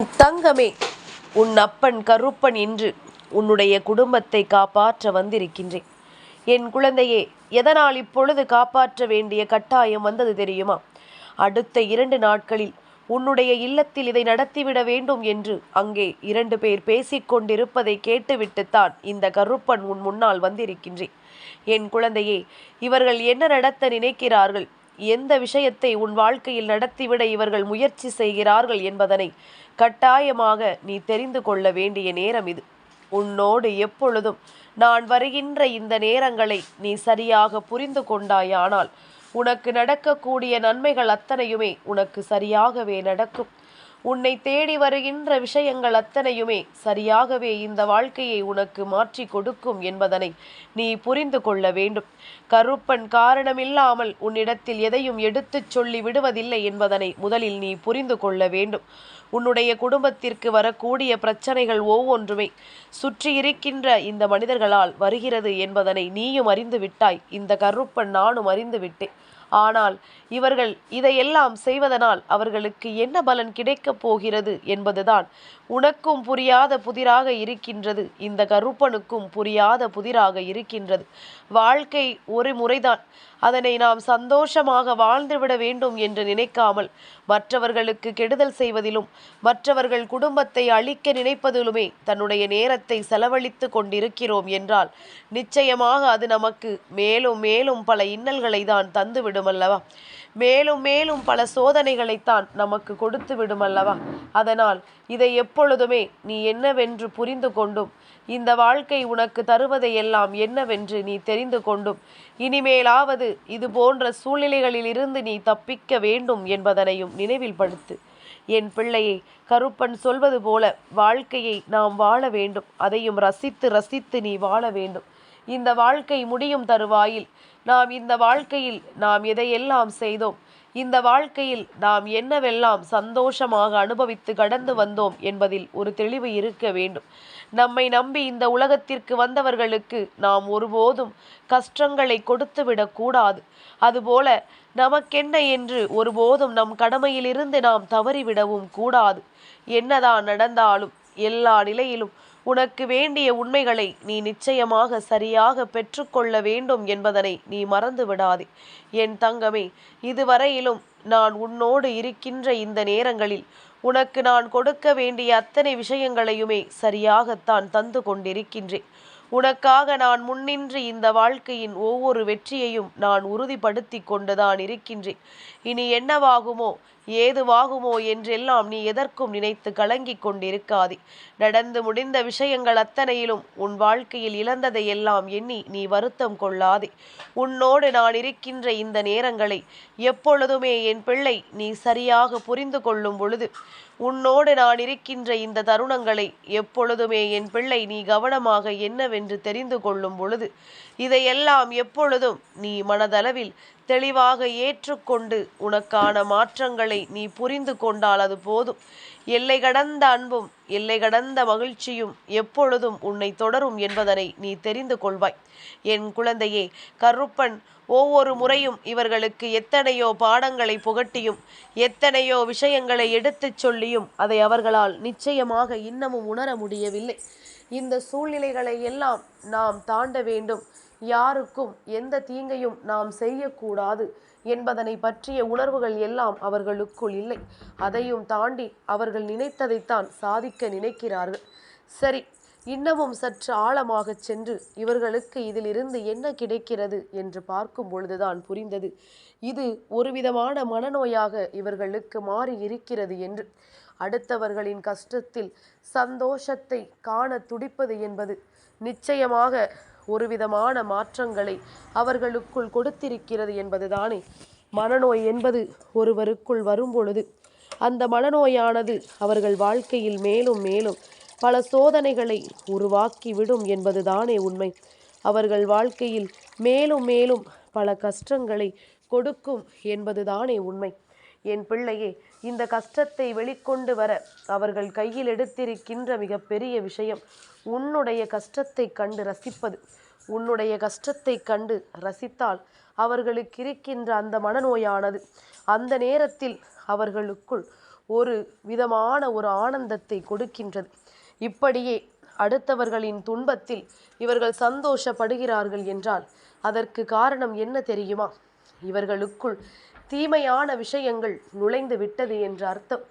தங்கமே உன் அப்பன் கருப்பன் என்று உன்னுடைய குடும்பத்தை காப்பாற்ற வந்திருக்கின்றேன். என் குழந்தையே எதனால் இப்பொழுது காப்பாற்ற வேண்டிய கட்டாயம் வந்தது தெரியுமா? அடுத்த இரண்டு நாட்களில் உன்னுடைய இல்லத்தில் இதை நடத்திவிட வேண்டும் என்று அங்கே இரண்டு பேர் பேசிக்கொண்டிருப்பதை கேட்டுவிட்டுத்தான் இந்த கருப்பன் உன் முன்னால் வந்திருக்கின்றேன். என் குழந்தையே இவர்கள் என்ன நடத்த நினைக்கிறார்கள்? எந்த விஷயத்தை உன் வாழ்க்கையில் நடத்திவிட இவர்கள் முயற்சி செய்கிறார்கள் என்பதனை கட்டாயமாக நீ தெரிந்து கொள்ள வேண்டிய நேரம் இது. உன்னோடு எப்பொழுதும் நான் வருகின்ற இந்த நேரங்களை நீ சரியாக புரிந்து கொண்டாயானால் உனக்கு நடக்கக்கூடிய நன்மைகள் அத்தனையுமே உனக்கு சரியாகவே நடக்கும். உன்னை தேடி வருகின்ற விஷயங்கள் அத்தனையுமே சரியாகவே இந்த வாழ்க்கையை உனக்கு மாற்றி கொடுக்கும் என்பதனை நீ புரிந்து கொள்ள வேண்டும். கருப்பன் காரணமில்லாமல் உன்னிடத்தில் எதையும் எடுத்துச் சொல்லி விடுவதில்லை என்பதனை முதலில் நீ புரிந்து கொள்ள வேண்டும். உன்னுடைய குடும்பத்திற்கு வரக்கூடிய பிரச்சனைகள் ஒவ்வொன்றுமே சுற்றி இருக்கின்ற இந்த மனிதர்களால் வருகிறது என்பதனை நீயும் அறிந்து விட்டாய். இந்த கருப்பன் நானும் அறிந்து விட்டேன். ஆனால் இவர்கள் இதையெல்லாம் செய்வதனால் அவர்களுக்கு என்ன பலன் கிடைக்கப் போகிறது என்பதுதான் உனக்கும் புரியாத புதிராக இருக்கின்றது. இந்த கருப்பனுக்கும் புரியாத புதிராக இருக்கின்றது. வாழ்க்கை ஒரு முறைதான். அதனை நாம் சந்தோஷமாக வாழ்ந்துவிட வேண்டும் என்று நினைக்காமல் மற்றவர்களுக்கு கெடுதல் செய்வதிலும் மற்றவர்கள் குடும்பத்தை அழிக்க நினைப்பதிலுமே தன்னுடைய நேரத்தை செலவழித்து கொண்டிருக்கிறோம் என்றால் நிச்சயமாக அது நமக்கு மேலும் மேலும் பல இன்னல்களை தான் தந்துவிடும் அல்லவா? மேலும் மேலும் பல சோதனைகளைத்தான் நமக்கு கொடுத்து விடும் அல்லவா அதனால் இதை எப்பொழுதுமே நீ என்னவென்று புரிந்து கொண்டும் இந்த வாழ்க்கை உனக்கு தருவதையெல்லாம் என்னவென்று நீ தெரிந்து கொண்டும் இனிமேலாவது இது போன்ற சூழ்நிலைகளில் இருந்து நீ தப்பிக்க வேண்டும் என்பதனையும் நினைவில் படுத்து என் பிள்ளையை கருப்பன் சொல்வது போல வாழ்க்கையை நாம் வாழ வேண்டும். அதையும் ரசித்து ரசித்து நீ வாழ வேண்டும். இந்த வாழ்க்கை முடியும் தருவாயில் நாம் இந்த வாழ்க்கையில் நாம் எதையெல்லாம் செய்தோம்? இந்த வாழ்க்கையில் நாம் என்னவெல்லாம் சந்தோஷமாக அனுபவித்து கடந்து வந்தோம் என்பதில் ஒரு தெளிவு இருக்க வேண்டும். நம்மை நம்பி இந்த உலகத்திற்கு வந்தவர்களுக்கு நாம் ஒருபோதும் கஷ்டங்களை கொடுத்து விடக்கூடாது அதுபோல நமக்கென்ன என்று ஒருபோதும் நம் கடமையிலிருந்து நாம் தவறிவிடவும் கூடாது. என்னதான் நடந்தாலும் எல்லா நிலையிலும் உனக்கு வேண்டிய உண்மைகளை நீ நிச்சயமாக சரியாக பெற்றுக்கொள்ள வேண்டும் என்பதனை நீ மறந்து விடாதே என் தங்கமே இதுவரையிலும் நான் உன்னோடு இருக்கின்ற இந்த நேரங்களில் உனக்கு நான் கொடுக்க வேண்டிய அத்தனை விஷயங்களையுமே சரியாகத்தான் தந்து கொண்டிருக்கின்றேன். உனக்காக நான் முன்னின்று இந்த வாழ்க்கையின் ஒவ்வொரு வெற்றியையும் நான் உறுதிப்படுத்தி கொண்டுதான் இருக்கின்றேன். இனி என்னவாகுமோ ஏதுவாகுமோ என்றெல்லாம் நீ எதற்கும் நினைத்து கலங்கிக் கொண்டிருக்காதே. நடந்து முடிந்த விஷயங்கள் அத்தனையிலும் உன் வாழ்க்கையில் இழந்ததை எல்லாம் எண்ணி நீ வருத்தம் கொள்ளாதே. உன்னோடு நான் இருக்கின்ற இந்த நேரங்களை எப்பொழுதுமே என் பிள்ளை நீ சரியாக புரிந்து கொள்ளும் பொழுது உன்னோடு நான் இருக்கின்ற இந்த தருணங்களை எப்பொழுதுமே என் பிள்ளை நீ கவனமாக என்னவென்று தெரிந்து கொள்ளும் பொழுது இதையெல்லாம் எப்பொழுதும் நீ மனதளவில் தெளிவாக ஏற்றுக்கொண்டு உனக்கான மாற்றங்களை நீ புரிந்து கொண்டால் அது போதும். எல்லை கடந்த அன்பும் எல்லை கடந்த மகிழ்ச்சியும் எப்பொழுதும் உன்னை தொடரும் என்பதனை நீ தெரிந்து கொள்வாய். என் குழந்தையே கருப்பன் ஒவ்வொரு முறையும் இவர்களுக்கு எத்தனையோ பாடங்களை புகட்டியும் எத்தனையோ விஷயங்களை எடுத்துச் சொல்லியும் அதை அவர்களால் நிச்சயமாக இன்னமும் உணர முடியவில்லை. இந்த சூழ்நிலைகளை எல்லாம் நாம் தாண்ட வேண்டும். யாருக்கும் எந்த தீங்கையும் நாம் செய்யக்கூடாது என்பதனை பற்றிய உணர்வுகள் எல்லாம் அவர்களுக்குள் இல்லை. அதையும் தாண்டி அவர்கள் நினைத்ததைத்தான் சாதிக்க நினைக்கிறார்கள். சரி இன்னமும் சற்று ஆழமாக சென்று இவர்களுக்கு இதிலிருந்து என்ன கிடைக்கிறது என்று பார்க்கும் பொழுதுதான் புரிந்தது. இது ஒரு விதமான மனநோயாக இவர்களுக்கு மாறி இருக்கிறது என்று. அடுத்தவர்களின் கஷ்டத்தில் சந்தோஷத்தை காண துடிப்பது என்பது நிச்சயமாக ஒரு விதமான மாற்றங்களை அவர்களுக்குள் கொடுத்திருக்கிறது என்பதுதானே. மனநோய் என்பது ஒருவருக்குள் வரும்பொழுது அந்த மனநோயானது அவர்கள் வாழ்க்கையில் மேலும் மேலும் பல சோதனைகளை உருவாக்கிவிடும் என்பதுதானே உண்மை. அவர்கள் வாழ்க்கையில் மேலும் மேலும் பல கஷ்டங்களை கொடுக்கும் என்பதுதானே உண்மை. என் பிள்ளையே இந்த கஷ்டத்தை வெளிக்கொண்டு வர அவர்கள் கையில் எடுத்திருக்கின்ற மிகப்பெரிய விஷயம் உன்னுடைய கஷ்டத்தை கண்டு ரசிப்பது. உன்னுடைய கஷ்டத்தை கண்டு ரசித்தால் அவர்களுக்கு இருக்கின்ற அந்த மனநோயானது அந்த நேரத்தில் அவர்களுக்குள் ஒரு விதமான ஒரு ஆனந்தத்தை கொடுக்கின்றது. இப்படியே அடுத்தவர்களின் துன்பத்தில் இவர்கள் சந்தோஷப்படுகிறார்கள் என்றால் அதற்கு காரணம் என்ன தெரியுமா? இவர்களுக்குள் தீமையான விஷயங்கள் நுழைந்து விட்டது என்ற அர்த்தம்.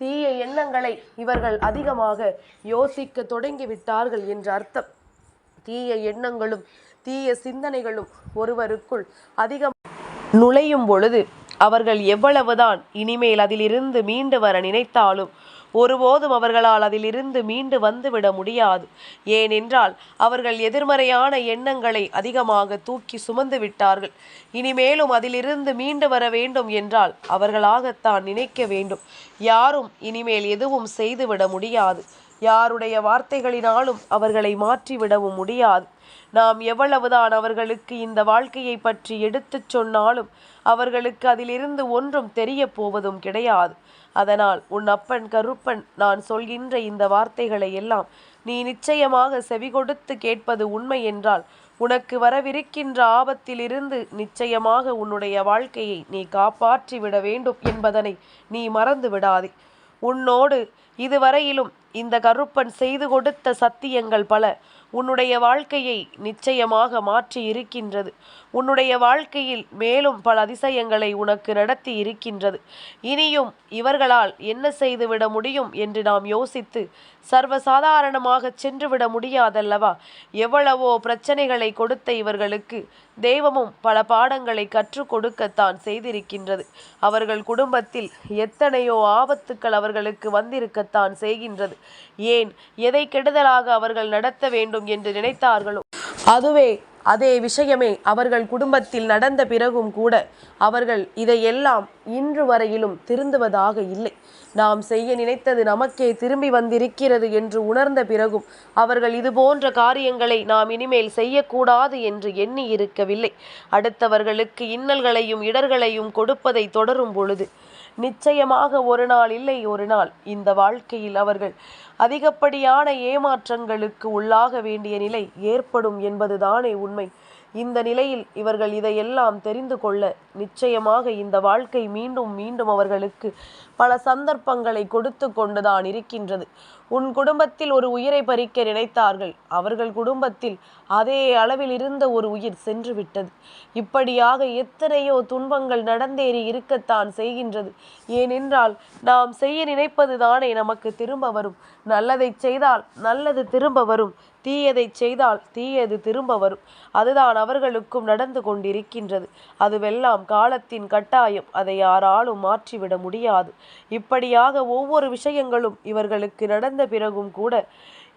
தீய எண்ணங்களை இவர்கள் அதிகமாக யோசிக்க தொடங்கி விட்டார்கள் என்ற அர்த்தம். தீய எண்ணங்களும் தீய சிந்தனைகளும் ஒருவருக்குள் அதிகம் நுழையும் பொழுது அவர்கள் எவ்வளவுதான் இனிமேல் அதிலிருந்து மீண்டு வர நினைத்தாலும் ஒருபோதும் அவர்களால் அதிலிருந்து மீண்டு வந்துவிட முடியாது. ஏனென்றால் அவர்கள் எதிர்மறையான எண்ணங்களை அதிகமாக தூக்கி சுமந்து விட்டார்கள். இனிமேலும் அதிலிருந்து மீண்டு வர வேண்டும் என்றால் அவர்களாகத்தான் நினைக்க வேண்டும். யாரும் இனிமேல் எதுவும் செய்துவிட முடியாது. யாருடைய வார்த்தைகளினாலும் அவர்களை மாற்றிவிடவும் முடியாது. நாம் எவ்வளவுதான் அவர்களுக்கு இந்த வாழ்க்கையை பற்றி எடுத்துச் சொன்னாலும் அவர்களுக்கு அதிலிருந்து ஒன்றும் தெரிய போவதும் கிடையாது. அதனால் உன் அப்பன் கருப்பன் நான் சொல்கின்ற இந்த வார்த்தைகளை எல்லாம் நீ நிச்சயமாக செவிகொடுத்து கேட்பது உண்மை என்றால் உனக்கு வரவிருக்கின்ற ஆபத்திலிருந்து நிச்சயமாக உன்னுடைய வாழ்க்கையை நீ காப்பாற்றி விட வேண்டும் என்பதனை நீ மறந்து விடாதே உன்னோடு இதுவரையிலும் இந்த கருப்பன் செய்து கொடுத்த சத்தியங்கள் பல. உன்னுடைய வாழ்க்கையை நிச்சயமாக மாற்றி இருக்கின்றது. உன்னுடைய வாழ்க்கையில் மேலும் பல அதிசயங்களை உனக்கு நடத்தி இருக்கின்றது. இனியும் இவர்களால் என்ன செய்துவிட முடியும் என்று நாம் யோசித்து சர்வசாதாரணமாக சென்றுவிட முடியாதல்லவா? எவ்வளவோ பிரச்சனைகளை கொடுத்த இவர்களுக்கு தெய்வமும் பல பாடங்களை கற்றுக் கொடுக்கத்தான் செய்திருக்கின்றது. அவர்கள் குடும்பத்தில் எத்தனையோ ஆபத்துக்கள் அவர்களுக்கு வந்திருக்க நடக்கத்தான் செய்கின்றது. ஏன்? எதை கெடுதலாக அவர்கள் நடத்த வேண்டும் என்று நினைத்தார்களோ? அதுவே அதே விஷயமே அவர்கள் குடும்பத்தில் நடந்த பிறகும் கூட அவர்கள் இதையெல்லாம் இன்று வரையிலும் திருந்துவதாக இல்லை. நாம் செய்ய நினைத்தது நமக்கே திரும்பி வந்திருக்கிறது என்று உணர்ந்த பிறகும் அவர்கள் இது போன்ற காரியங்களை நாம் இனிமேல் செய்யக்கூடாது என்று எண்ணி இருக்கவில்லை அடுத்தவர்களுக்கு இன்னல்களையும் இடர்களையும் கொடுப்பதை தொடரும் பொழுது நிச்சயமாக ஒரு நாள் இல்லை ஒரு நாள். இந்த வாழ்க்கையில் அவர்கள் அதிகப்படியான ஏமாற்றங்களுக்கு உள்ளாக வேண்டிய நிலை ஏற்படும் என்பதுதானே உண்மை. இந்த நிலையில் இவர்கள் இதையெல்லாம் தெரிந்து கொள்ள நிச்சயமாக இந்த வாழ்க்கை மீண்டும் மீண்டும் அவர்களுக்கு பல சந்தர்ப்பங்களை கொடுத்து கொண்டுதான் இருக்கின்றது. உன் குடும்பத்தில் ஒரு உயிரை பறிக்க நினைத்தார்கள். அவர்கள் குடும்பத்தில் அதே அளவில் இருந்த ஒரு உயிர் சென்று விட்டது இப்படியாக எத்தனையோ துன்பங்கள் நடந்தேறி இருக்கத்தான் செய்கின்றது. ஏனென்றால் நாம் செய்ய நினைப்பது தானே நமக்கு திரும்ப வரும். நல்லதை செய்தால் நல்லது திரும்ப வரும். தீயதை செய்தால் தீயது திரும்ப வரும். அதுதான் அவர்களுக்கும் நடந்து கொண்டிருக்கின்றது. அதுவெல்லாம் காலத்தின் கட்டாயம். அதை யாராலும் மாற்றிவிட முடியாது. இப்படியாக ஒவ்வொரு விஷயங்களும் இவர்களுக்கு நடந்த பிறகும் கூட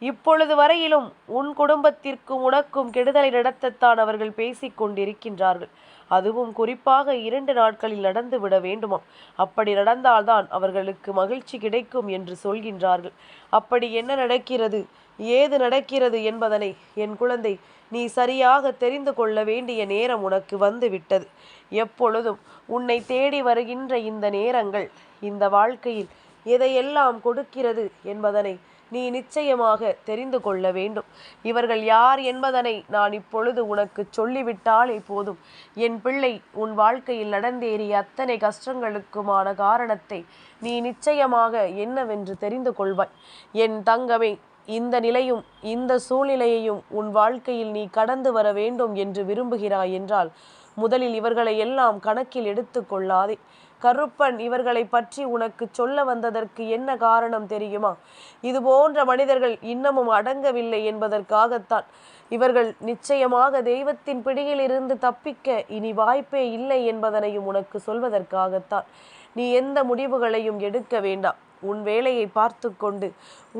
இப்பொழுது வரையிலும் உன் குடும்பத்திற்கும் உனக்கும் கெடுதலை நடத்தத்தான் அவர்கள் பேசிக் கொண்டிருக்கின்றார்கள். அதுவும் குறிப்பாக இரண்டு நாட்களில் நடந்து விட வேண்டுமாம் அப்படி நடந்தால்தான் அவர்களுக்கு மகிழ்ச்சி கிடைக்கும் என்று சொல்கின்றார்கள். அப்படி என்ன நடக்கிறது? ஏது நடக்கிறது என்பதனை என் குழந்தை நீ சரியாக தெரிந்து கொள்ள வேண்டிய நேரம் உனக்கு வந்துவிட்டது. எப்பொழுதும் உன்னை தேடி வருகின்ற இந்த நேரங்கள் இந்த வாழ்க்கையில் எதையெல்லாம் கொடுக்கிறது என்பதனை நீ நிச்சயமாக தெரிந்து கொள்ள வேண்டும். இவர்கள் யார் என்பதனை நான் இப்பொழுது உனக்கு சொல்லிவிட்டாலே போதும். என் பிள்ளை உன் வாழ்க்கையில் நடந்தேறிய அத்தனை கஷ்டங்களுக்குமான காரணத்தை நீ நிச்சயமாக என்னவென்று தெரிந்து கொள்வாய். என் தங்கமே இந்த நிலையும் இந்த சூழ்நிலையையும் உன் வாழ்க்கையில் நீ கடந்து வர வேண்டும் என்று விரும்புகிறாய் என்றால் முதலில் இவர்களை எல்லாம் கணக்கில் எடுத்து கொள்ளாதே. கருப்பன் இவர்களை பற்றி உனக்கு சொல்ல வந்ததற்கு என்ன காரணம் தெரியுமா? இது போன்ற மனிதர்கள் இன்னமும் அடங்கவில்லை என்பதற்காகத்தான். இவர்கள் நிச்சயமாக தெய்வத்தின் பிடியில் இருந்து தப்பிக்க இனி வாய்ப்பே இல்லை என்பதனையும் உனக்கு சொல்வதற்காகத்தான். நீ எந்த முடிவுகளையும் எடுக்க வேண்டாம். உன் வேலையை பார்த்து கொண்டு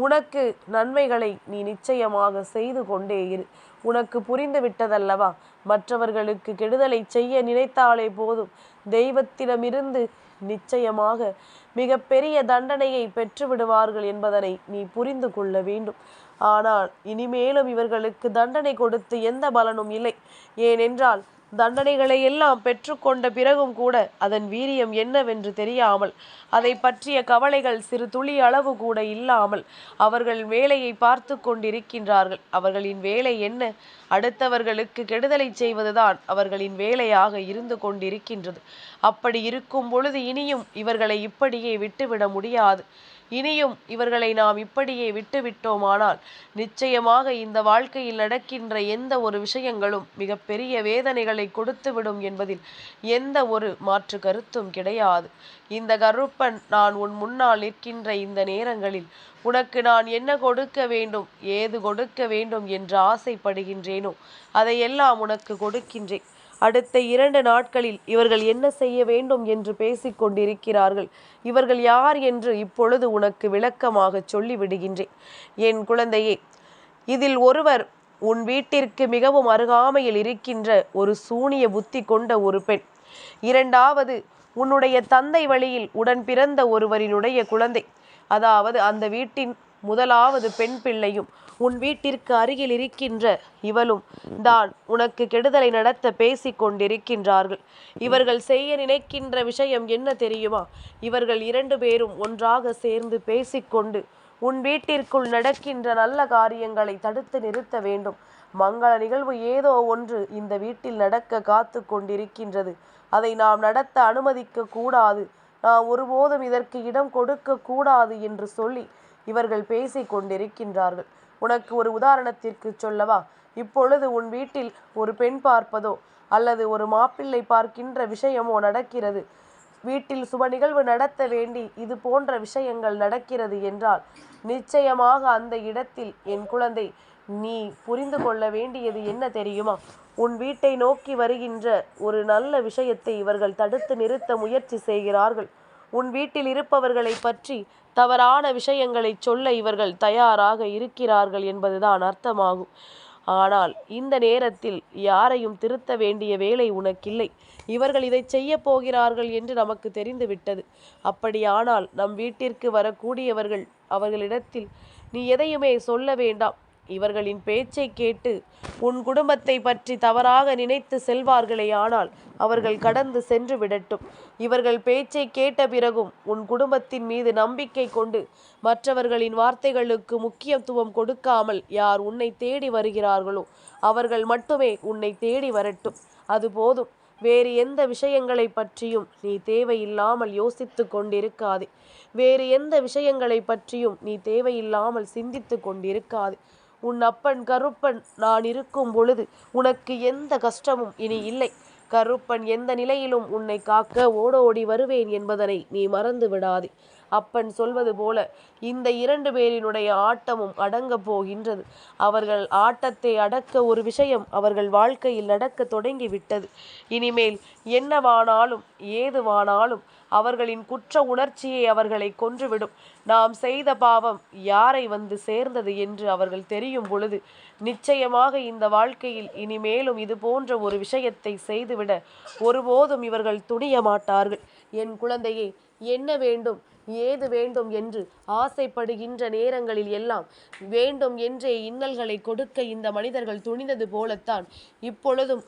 உனக்கு நன்மைகளை நீ நிச்சயமாக செய்து கொண்டே இரு. உனக்கு புரிந்து விட்டதல்லவா? மற்றவர்களுக்கு கெடுதலை செய்ய நினைத்தாலே போதும். தெய்வத்திடமிருந்து நிச்சயமாக மிக பெரிய தண்டனையை பெற்று விடுவார்கள் என்பதனை நீ புரிந்து கொள்ள வேண்டும். ஆனால் இனிமேலும் இவர்களுக்கு தண்டனை கொடுத்து எந்த பலனும் இல்லை. ஏனென்றால் தண்டனைகளை எல்லாம் பெற்றுக்கொண்ட பிறகும் கூட அதன் வீரியம் என்னவென்று தெரியாமல் அதை பற்றிய கவலைகள் சிறு துளி அளவு கூட இல்லாமல் அவர்கள் வேலையை பார்த்து கொண்டிருக்கின்றார்கள். அவர்களின் வேலை என்ன? அடுத்தவர்களுக்கு கெடுதலை செய்வதுதான் அவர்களின் வேலையாக இருந்து கொண்டிருக்கின்றது. அப்படி இருக்கும் பொழுது இனியும் இவர்களை இப்படியே விட்டுவிட முடியாது. இனியும் இவர்களை நாம் இப்படியே விட்டுவிட்டோமானால் நிச்சயமாக இந்த வாழ்க்கையில் நடக்கின்ற எந்த ஒரு விஷயங்களும் மிகப்பெரிய வேதனைகளை கொடுத்துவிடும் என்பதில் எந்த ஒரு மாற்று கருத்தும் கிடையாது. இந்த கருப்பன் நான் உன் முன்னால் நிற்கின்ற இந்த நேரங்களில் உனக்கு நான் என்ன கொடுக்க வேண்டும் ஏது கொடுக்க வேண்டும் என்று ஆசைப்படுகின்றேனோ அதையெல்லாம் உனக்கு கொடுக்கின்றேன். அடுத்த இரண்டு நாட்களில் இவர்கள் என்ன செய்ய வேண்டும் என்று பேசிக்கொண்டிருக்கிறார்கள் இவர்கள் யார் என்று இப்பொழுது உனக்கு விளக்கமாக சொல்லிவிடுகின்றேன். என் குழந்தையே இதில் ஒருவர் உன் வீட்டிற்கு மிகவும் அருகாமையில் இருக்கின்ற ஒரு சூனிய புத்தி கொண்ட ஒரு பெண். இரண்டாவது உன்னுடைய தந்தை வழியில் உடன் பிறந்த ஒருவரினுடைய குழந்தை. அதாவது அந்த வீட்டின் முதலாவது பெண் பிள்ளையும் உன் வீட்டிற்கு அருகில் இருக்கின்ற இவளும் தான் உனக்கு கெடுதலை நடத்த பேசிக் கொண்டிருக்கின்றார்கள். இவர்கள் செய்ய நினைக்கின்ற விஷயம் என்ன தெரியுமா? இவர்கள் இரண்டு பேரும் ஒன்றாக சேர்ந்து பேசிக்கொண்டு உன் வீட்டிற்குள் நடக்கின்ற நல்ல காரியங்களை தடுத்து நிறுத்த வேண்டும். மங்கள நிகழ்வு ஏதோ ஒன்று இந்த வீட்டில் நடக்க காத்து கொண்டிருக்கின்றது. அதை நாம் நடத்த அனுமதிக்க கூடாது. நாம் ஒருபோதும் இதற்கு இடம் கொடுக்க கூடாது என்று சொல்லி இவர்கள் பேசிக் கொண்டிருக்கின்றார்கள் உனக்கு ஒரு உதாரணத்திற்கு சொல்லவா? இப்பொழுது உன் வீட்டில் ஒரு பெண் பார்ப்பதோ அல்லது ஒரு மாப்பிள்ளை பார்க்கின்ற விஷயமோ நடக்கிறது? வீட்டில் சுப நிகழ்வு நடத்த வேண்டி இது போன்ற விஷயங்கள் நடக்கிறது என்றால் நிச்சயமாக அந்த இடத்தில் என் குழந்தை நீ புரிந்து கொள்ள வேண்டியது என்ன தெரியுமா? உன் வீட்டை நோக்கி வருகின்ற ஒரு நல்ல விஷயத்தை இவர்கள் தடுத்து நிறுத்த முயற்சி செய்கிறார்கள். உன் வீட்டில் இருப்பவர்களை பற்றி தவறான விஷயங்களை சொல்ல இவர்கள் தயாராக இருக்கிறார்கள் என்பதுதான் அர்த்தமாகும். ஆனால் இந்த நேரத்தில் யாரையும் திருத்த வேண்டிய வேலை உனக்கில்லை. இவர்கள் இதை செய்ய போகிறார்கள் என்று நமக்கு தெரிந்துவிட்டது. அப்படியானால் நம் வீட்டிற்கு வரக்கூடியவர்கள் அவர்களிடத்தில் நீ எதையுமே சொல்ல வேண்டாம். இவர்களின் பேச்சை கேட்டு உன் குடும்பத்தை பற்றி தவறாக நினைத்து செல்வார்களே ஆனால் அவர்கள் கடந்து சென்று விடட்டும். இவர்கள் பேச்சை கேட்ட பிறகும் உன் குடும்பத்தின் மீது நம்பிக்கை கொண்டு மற்றவர்களின் வார்த்தைகளுக்கு முக்கியத்துவம் கொடுக்காமல் யார் உன்னை தேடி வருகிறார்களோ அவர்கள் மட்டுமே உன்னை தேடி வரட்டும். அது போதும். வேறு எந்த விஷயங்களை பற்றியும் நீ தேவையில்லாமல் யோசித்து கொண்டிருக்காதே. வேறு எந்த விஷயங்களை பற்றியும் நீ தேவையில்லாமல் சிந்தித்து கொண்டிருக்காதே. உன் அப்பன் கருப்பன் நான் இருக்கும் பொழுது உனக்கு எந்த கஷ்டமும் இனி இல்லை. கருப்பன் எந்த நிலையிலும் உன்னை காக்க ஓடோடி வருவேன் என்பதனை நீ மறந்து விடாதே அப்பன் சொல்வது போல இந்த இரண்டு பேரினுடைய ஆட்டமும் அடங்க போகின்றது. அவர்கள் ஆட்டத்தை அடக்க ஒரு விஷயம் அவர்கள் வாழ்க்கையில் நடக்க தொடங்கிவிட்டது. இனிமேல் என்னவானாலும் ஏதுவானாலும் அவர்களின் குற்ற உணர்ச்சியை அவர்களை கொன்றுவிடும். நாம் செய்த பாவம் யாரை வந்து சேர்ந்தது என்று அவர்கள் தெரியும் பொழுது நிச்சயமாக இந்த வாழ்க்கையில் இனிமேலும் இது போன்ற ஒரு விஷயத்தை செய்துவிட ஒருபோதும் இவர்கள் துணிய மாட்டார்கள் என் குழந்தையே என்ன வேண்டும்? ஏது வேண்டும் என்று ஆசைப்படுகின்ற நேரங்களில் எல்லாம் வேண்டும் என்றே இன்னல்களை கொடுக்க இந்த மனிதர்கள் துணிந்தது போலத்தான் இப்பொழுதும்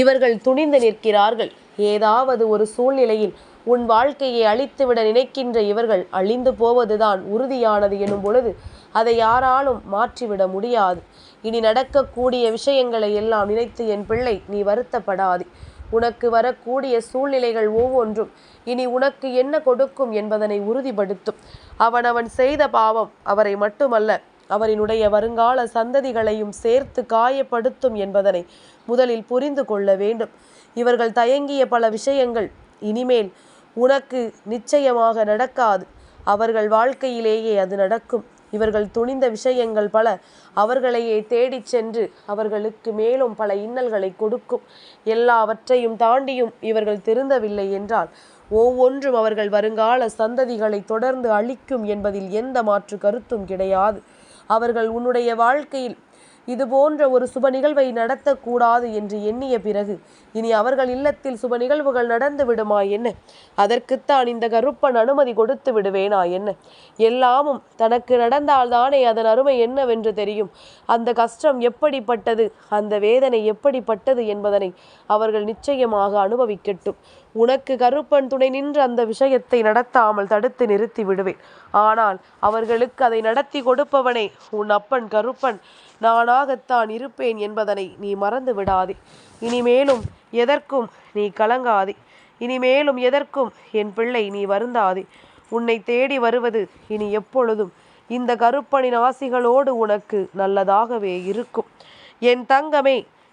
இவர்கள் துணிந்து நிற்கிறார்கள். ஏதாவது ஒரு சூழ்நிலையில் உன் வாழ்க்கையை அழித்துவிட நினைக்கின்ற இவர்கள் அழிந்து போவதுதான் உறுதியானது எனும் பொழுது அதை யாராலும் மாற்றிவிட முடியாது. இனி நடக்கக்கூடிய விஷயங்களை எல்லாம் நினைத்து என் பிள்ளை நீ வருத்தப்படாதே. உனக்கு வரக்கூடிய சூழ்நிலைகள் ஒவ்வொன்றும். இனி உனக்கு என்ன கொடுக்கும் என்பதனை உறுதிப்படுத்தும். அவன் அவன் செய்த பாவம் அவரை மட்டுமல்ல அவரினுடைய வருங்கால சந்ததிகளையும் சேர்த்து காயப்படுத்தும் என்பதனை முதலில் புரிந்து கொள்ள வேண்டும். இவர்கள் தயங்கிய பல விஷயங்கள் இனிமேல் உனக்கு நிச்சயமாக நடக்காது. அவர்கள் வாழ்க்கையிலேயே அது நடக்கும். இவர்கள் துணிந்த விஷயங்கள் பல அவர்களையே தேடிச் சென்று அவர்களுக்கு மேலும் பல இன்னல்களை கொடுக்கும். எல்லாவற்றையும் தாண்டியும் இவர்கள் திருந்தவில்லை என்றால் ஒவ்வொன்றும் அவர்கள் வருங்கால சந்ததிகளை தொடர்ந்து அழிக்கும் என்பதில் எந்த மாற்று கருத்தும் கிடையாது. அவர்கள் உன்னுடைய வாழ்க்கையில் இது போன்ற ஒரு சுப நிகழ்வை நடத்தக்கூடாது என்று எண்ணிய பிறகு இனி அவர்கள் இல்லத்தில் சுப நிகழ்வுகள் நடந்து விடுமா என்ன? அதற்குத்தான் இந்த கருப்பன் அனுமதி கொடுத்து விடுவேனா என்ன? எல்லாமும் தனக்கு நடந்தால்தானே அதன் அருமை என்னவென்று தெரியும். அந்த கஷ்டம் எப்படிப்பட்டது? அந்த வேதனை எப்படிப்பட்டது என்பதனை அவர்கள் நிச்சயமாக அனுபவிக்கட்டும். உனக்கு கருப்பன் துணை நின்று அந்த விஷயத்தை நடத்தாமல் தடுத்து நிறுத்தி விடுவேன். ஆனால் அவர்களுக்கு அதை நடத்தி கொடுப்பவனே உன் அப்பன் கருப்பன். நானாகத்தான் இருப்பேன் என்பதனை நீ மறந்து விடாதே. இனிமேலும் எதற்கும் நீ கலங்காதே. இனிமேலும் எதற்கும் என் பிள்ளை நீ வருந்தாதே. உன்னை தேடி வருவது இனி எப்பொழுதும் இந்த கருப்பனின் ஆசிகளோடு உனக்கு நல்லதாகவே இருக்கும். என் தங்கமே